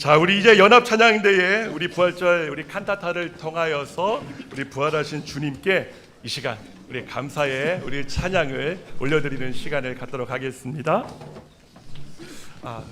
자, 우리 이제 연합 찬양대에 우리 부활절 우리 칸타타를 통하여서 우리 부활하신 주님께 이 시간 우리 감사의 우리 찬양을 올려드리는 시간을 갖도록 하겠습니다. 아,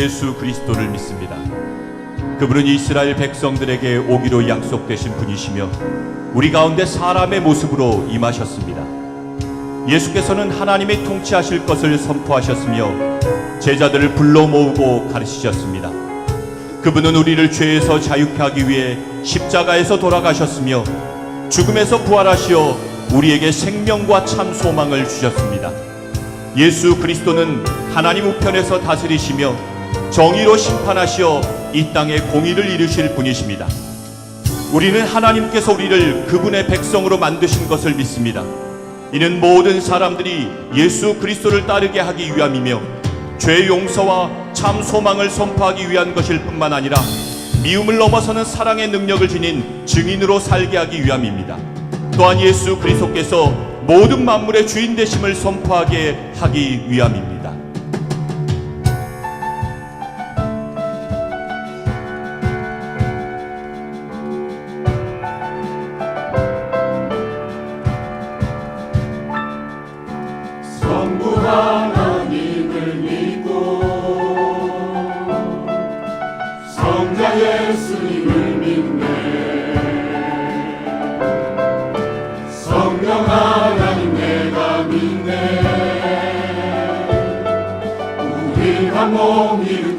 예수 그리스도를 믿습니다. 그분은 이스라엘 백성들에게 오기로 약속되신 분이시며 우리 가운데 사람의 모습으로 임하셨습니다. 예수께서는 하나님의 통치하실 것을 선포하셨으며 제자들을 불러 모으고 가르치셨습니다. 그분은 우리를 죄에서 자유케 하기 위해 십자가에서 돌아가셨으며 죽음에서 부활하시어 우리에게 생명과 참 소망을 주셨습니다. 예수 그리스도는 하나님 우편에서 다스리시며 정의로 심판하시어 이 땅에 공의를 이루실 분이십니다. 우리는 하나님께서 우리를 그분의 백성으로 만드신 것을 믿습니다. 이는 모든 사람들이 예수 그리스도를 따르게 하기 위함이며 죄 용서와 참 소망을 선포하기 위한 것일 뿐만 아니라 미움을 넘어서는 사랑의 능력을 지닌 증인으로 살게 하기 위함입니다. 또한 예수 그리스도께서 모든 만물의 주인 되심을 선포하게 하기 위함입니다. 몸이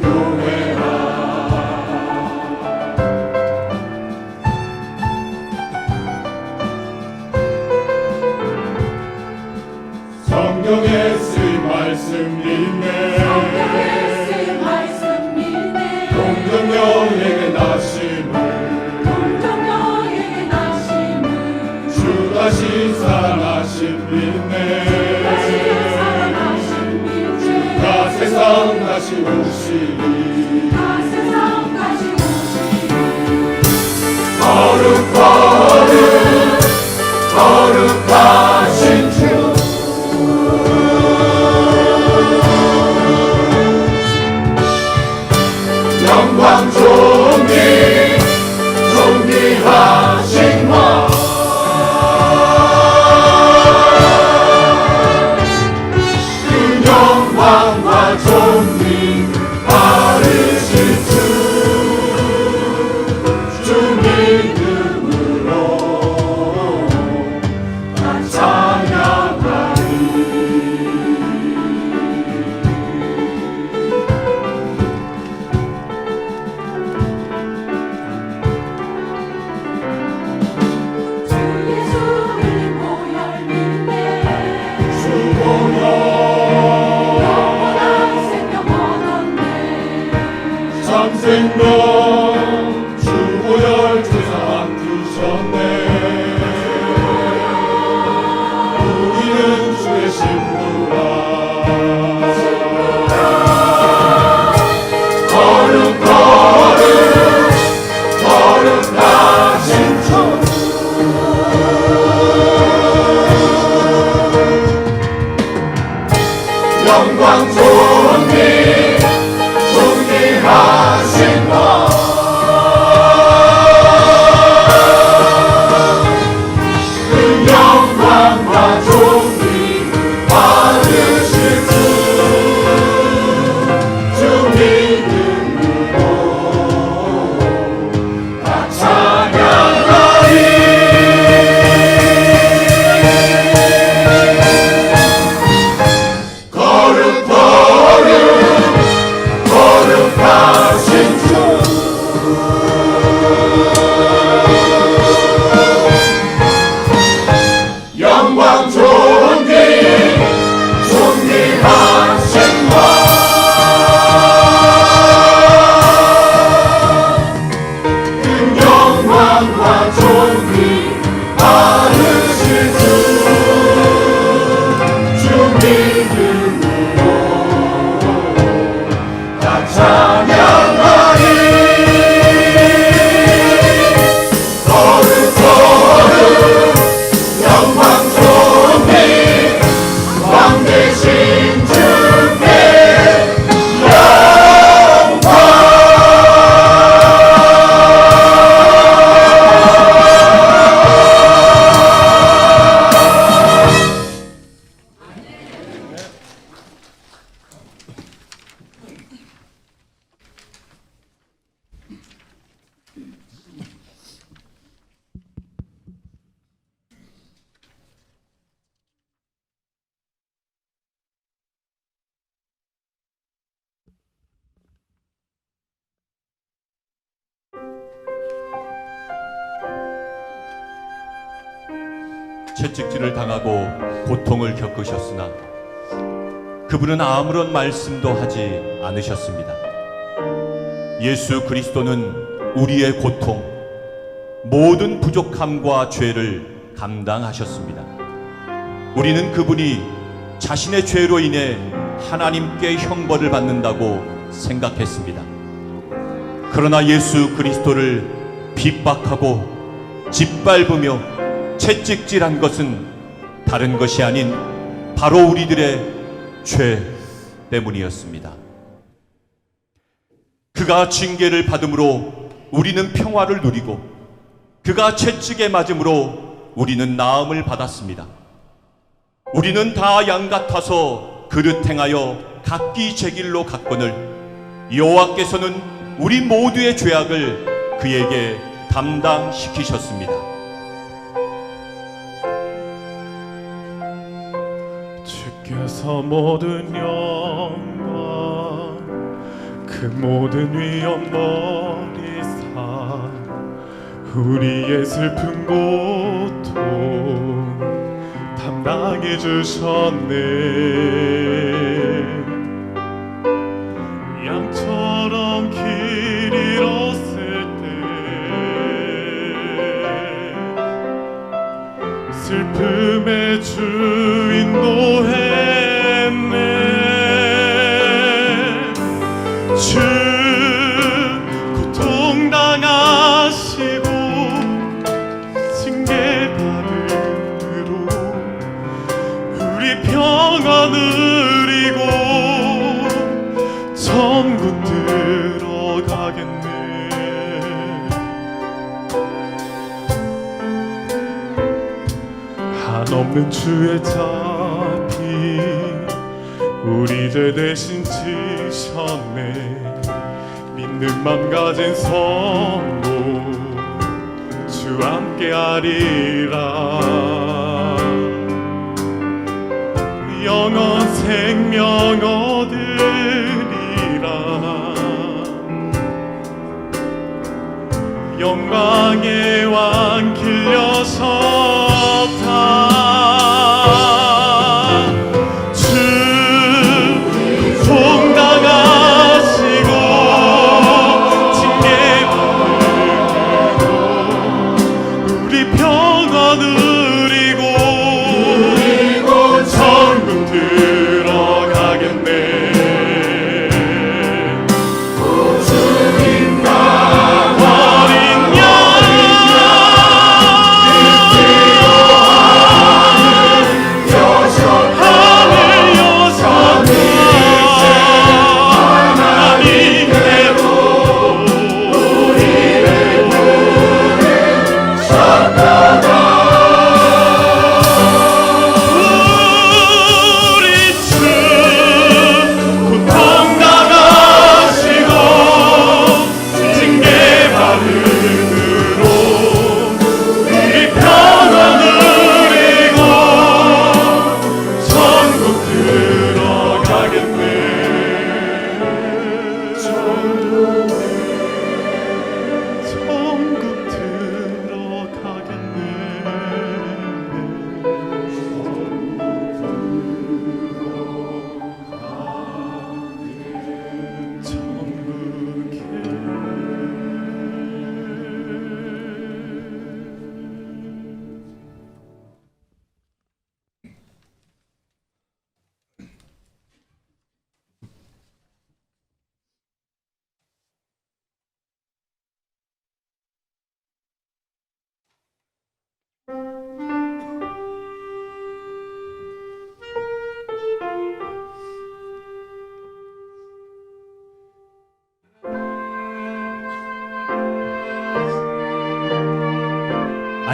채찍질을 당하고 고통을 겪으셨으나 그분은 아무런 말씀도 하지 않으셨습니다. 예수 그리스도는 우리의 고통, 모든 부족함과 죄를 감당하셨습니다. 우리는 그분이 자신의 죄로 인해 하나님께 형벌을 받는다고 생각했습니다. 그러나 예수 그리스도를 핍박하고 짓밟으며 채찍질한 것은 다른 것이 아닌 바로 우리들의 죄 때문이었습니다. 그가 징계를 받음으로 우리는 평화를 누리고 그가 채찍에 맞음으로 우리는 나음을 받았습니다. 우리는 다 양 같아서 그릇 행하여 각기 제 길로 갔거늘 여호와께서는 우리 모두의 죄악을 그에게 담당시키셨습니다. 주께서 모든 영광 그 모든 위엄 머리사 우리의 슬픈 고통 담당해 주셨네. 양처럼 길 잃었을 때 슬픔의 주인도 했 믿는 맘 가진 성도 주 함께 하리라. 영원 생명 얻으리라. 영광의 왕 길려섰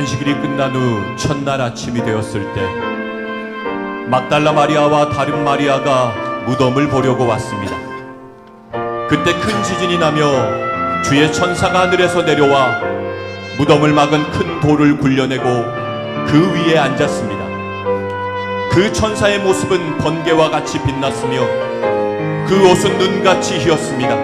안식일이 끝난 후 첫날 아침이 되었을 때 막달라 마리아와 다른 마리아가 무덤을 보려고 왔습니다. 그때 큰 지진이 나며 주의 천사가 하늘에서 내려와 무덤을 막은 큰 돌을 굴려내고 그 위에 앉았습니다. 그 천사의 모습은 번개와 같이 빛났으며 그 옷은 눈같이 희었습니다.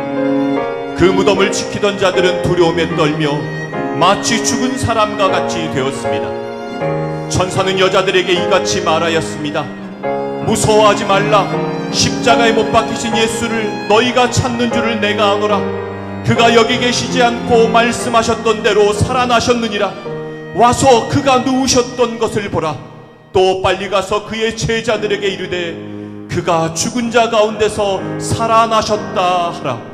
그 무덤을 지키던 자들은 두려움에 떨며 마치 죽은 사람과 같이 되었습니다. 천사는 여자들에게 이같이 말하였습니다. 무서워하지 말라. 십자가에 못 박히신 예수를 너희가 찾는 줄을 내가 아노라. 그가 여기 계시지 않고 말씀하셨던 대로 살아나셨느니라. 와서 그가 누우셨던 것을 보라. 또 빨리 가서 그의 제자들에게 이르되 그가 죽은 자 가운데서 살아나셨다 하라.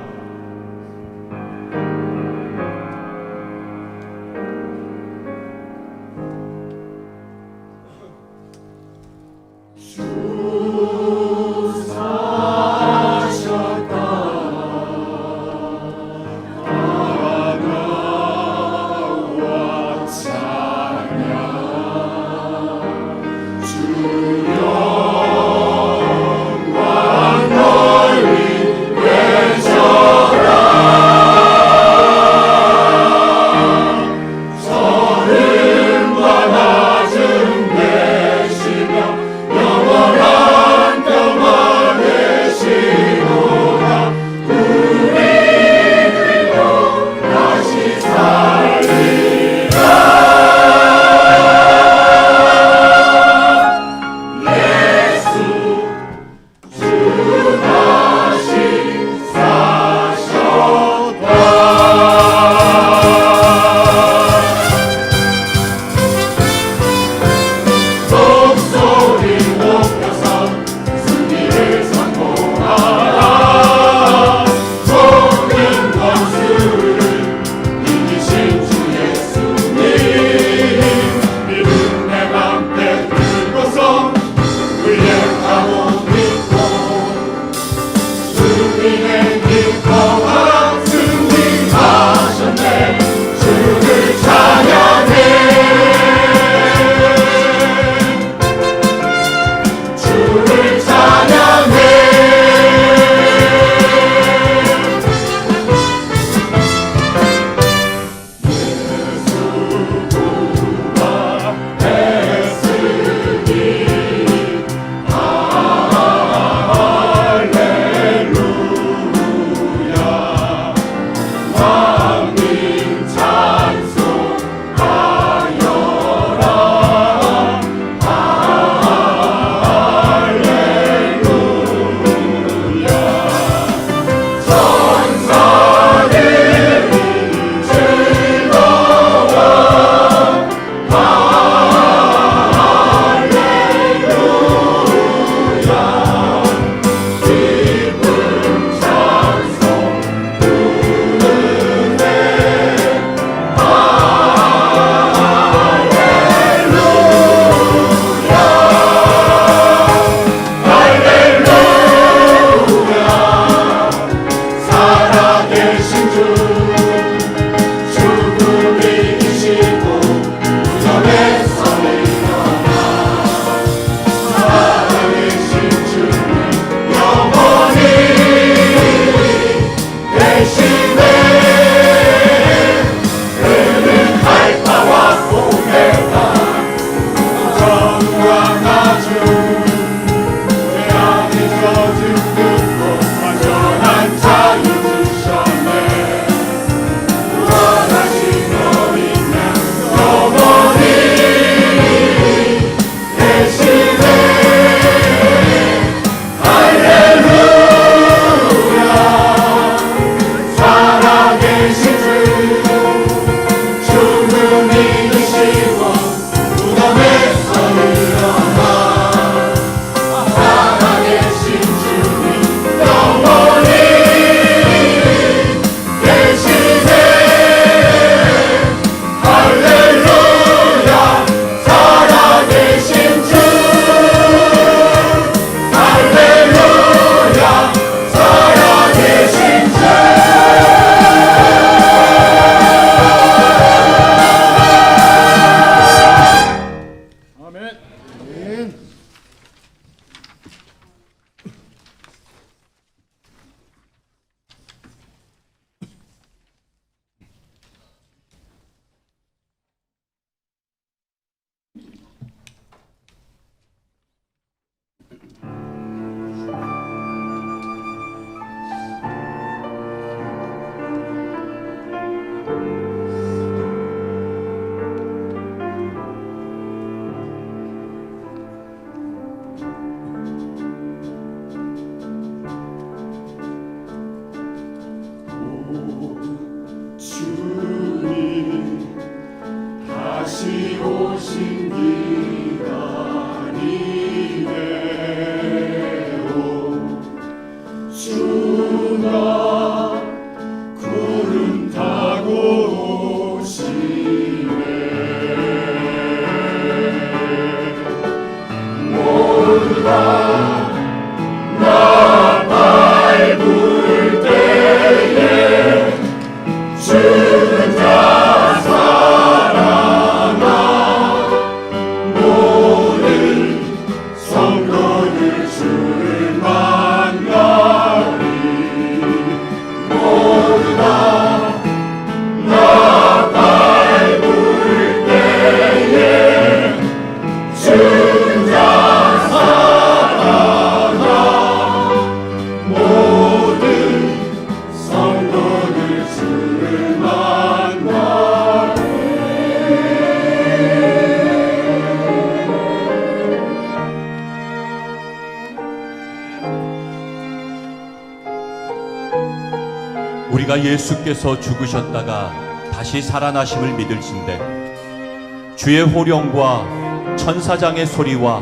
예수께서 죽으셨다가 다시 살아나심을 믿을진데 주의 호령과 천사장의 소리와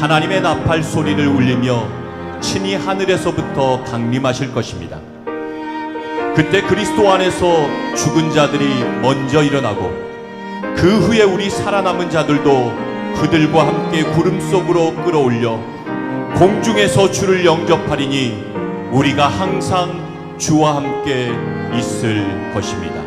하나님의 나팔 소리를 울리며 친히 하늘에서부터 강림하실 것입니다. 그때 그리스도 안에서 죽은 자들이 먼저 일어나고 그 후에 우리 살아남은 자들도 그들과 함께 구름 속으로 끌어올려 공중에서 주를 영접하리니 우리가 항상 주와 함께 있을 것입니다.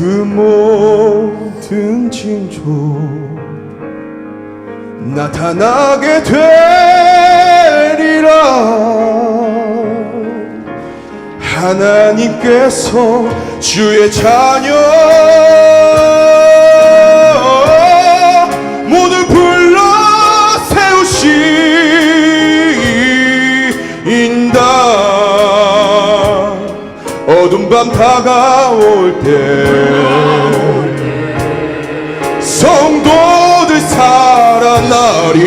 그 모든 징조 나타나게 되리라. 하나님께서 주의 자녀 밤 다가올 때 성도들 살아나리